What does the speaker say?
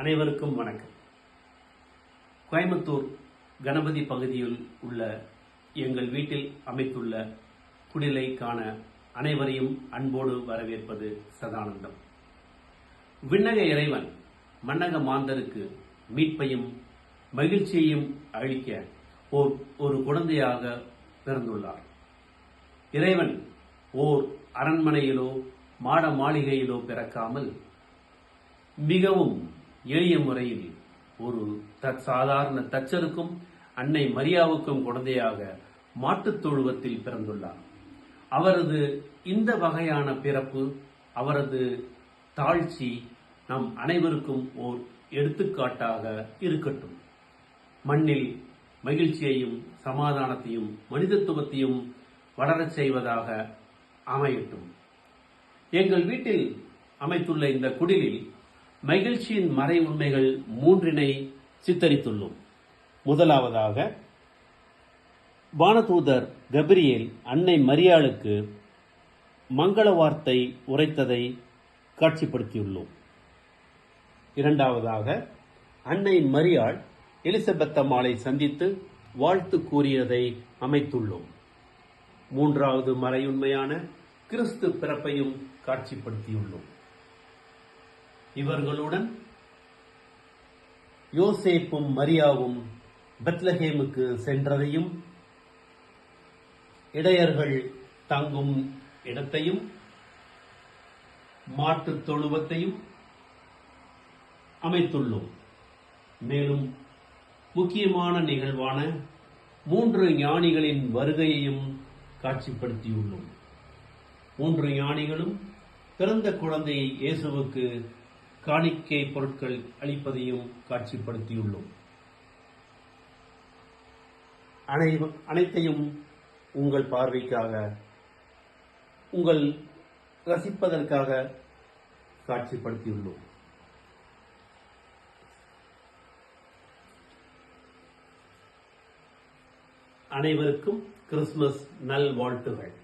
அனைவருக்கும் வணக்கம். கோயம்புத்தூர் கணபதி பகுதியில் உள்ள எங்கள் வீட்டில் அமைத்துள்ள குடிலை காண அனைவரையும் அன்போடு வரவேற்பது சதானந்தம். விண்ணக இறைவன் மன்னக மாந்தருக்கு மீட்பையும் மகிழ்ச்சியையும் அளிக்க ஓர் ஒரு குழந்தையாக பிறந்துள்ளார். இறைவன் ஓர் அரண்மனையிலோ மாட மாளிகையிலோ பிறக்காமல் மிகவும் எளிய முறையில் ஒரு சாதாரண தச்சருக்கும் அன்னை மரியாவுக்கும் குழந்தையாக மாட்டுத் தொழுவத்தில் பிறந்துள்ளார். அவரது இந்த வகையான பிறப்பு அவரது தாழ்ச்சி நம் அனைவருக்கும் ஓர் எடுத்துக்காட்டாக இருக்கட்டும். மண்ணில் மகிழ்ச்சியையும் சமாதானத்தையும் மனிதத்துவத்தையும் வளரச் செய்வதாக அமையட்டும். எங்கள் வீட்டில் அமைத்துள்ள இந்த குடிலில் மகிழ்ச்சியின் மறை உண்மைகள் மூன்றினை சித்தரித்துள்ளோம். முதலாவதாக வானதூதர் கபிரியேல் அன்னை மரியாளுக்கு மங்கள வார்த்தை உரைத்ததை காட்சிப்படுத்தியுள்ளோம். இரண்டாவதாக அன்னை மரியாள் எலிசபெத் அம்மாளை சந்தித்து வாழ்த்து கூறியதை அமைத்துள்ளோம். மூன்றாவது மறையுண்மையான கிறிஸ்து பிறப்பையும் காட்சிப்படுத்தியுள்ளோம். இவர்களுடன் யோசேப்பும் மரியாவும் பெத்லஹேமுக்கு சென்றதையும் இடையர்கள் தங்கும் இடத்தையும் மாட்டுத் தொழுவத்தையும் அமைத்துள்ளோம். மேலும் முக்கியமான நிகழ்வான மூன்று ஞானிகளின் வருகையையும் காட்சிப்படுத்தியுள்ளோம். மூன்று ஞானிகளும் பிறந்த குழந்தையை இயேசுவுக்கு காணிக்கை பொருட்கள் அளிப்பதையும் காட்சிப்படுத்தியுள்ளோம். அனை- அனைத்தையும் உங்கள் பார்வைக்காக உங்கள் ரசிப்பதற்காக காட்சிப்படுத்தியுள்ளோம். அனைவருக்கும் கிறிஸ்துமஸ் நல்வாழ்த்துகள்.